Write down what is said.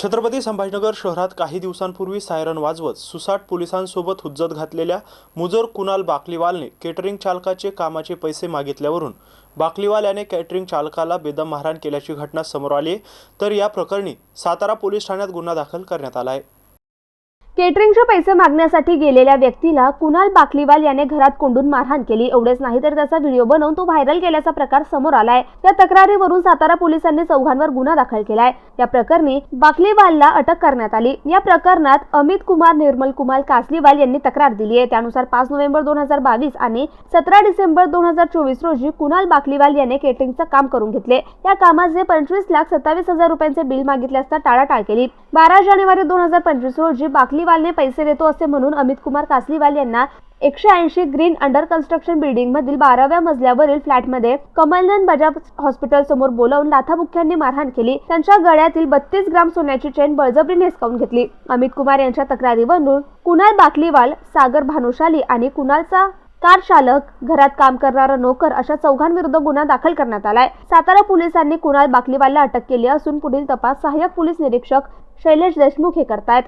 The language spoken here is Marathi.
छत्रपती संभाजीनगर शहरात काही दिवसांपूर्वी सायरन वाजवत सुसाट पोलिसांसोबत हुज्जत घातलेल्या मुजर कुणाल बाकलीवालने केटरिंग चालकाचे कामाचे पैसे मागितल्यावरून बाकलीवाल याने केटरिंग चालकाला बेदम मारहाण केल्याची घटना समोर आली तर या प्रकरणी सातारा पोलीस ठाण्यात गुन्हा दाखल करण्यात आला आहे. केटरिंगचे पैसे मागण्यासाठी गेलेल्या व्यक्तीला कुणाल बाकलीवाल याने घरात कोंडून मारहाण केली. एवढेच नाही तर त्याचा व्हिडिओ बनवून तो व्हायरल केल्याचा प्रकार समोर आलाय. या तक्रारीवरून सातारा पोलिसांनी चौघांवर गुन्हा दाखल केलाय. या प्रकरणी बाकलीवालला अटक करण्यात आली. या प्रकरणात अमित कुमार निर्मल कुमार कासलीवाल यांनी तक्रार दिली आहे. त्यानुसार पाच नोव्हेंबर दोन हजार बावीस आणि सतरा डिसेंबर दोन हजार चोवीस रोजी कुणाल बाकलीवाल याने केटरिंगचं काम करून घेतले. या कामाचे पंचवीस लाख सत्तावीस हजार रुपयांचे बिल मागितले असता टाळाटाळ केली. बारा जानेवारी दोन हजार पंचवीस रोजी बाकलीवाल बाकलीवालने पैसे देतो असे म्हणून अमित कुमार कासलीवाल यांना एकशे ऐंशी ग्रीन अंडर कन्स्ट्रक्शन बिल्डिंग मधील बाराव्या मजल्यावरील फ्लॅटमध्ये कमलनंद बजाज हॉस्पिटल समोर बोलावून लाथाबुक्क्यांनी मारहाण केली. त्यांच्या गळ्यातील बत्तीस ग्राम सोन्याची चेन बळजबरीने हिसकावून घेतली. अमित कुमार यांच्या तक्रारीवरून कुणाल बाकलीवाल सागर भानुशाली आणि कुणालचा कार चालक घरात काम करणारा नोकर अशा चौघांविरुद्ध गुन्हा दाखल करण्यात आलाय. सातारा पोलिसांनी कुणाल बाकलीवालला अटक केली असून पुढील तपास सहाय्यक पोलीस निरीक्षक शैलेश देशमुख हे करतायत.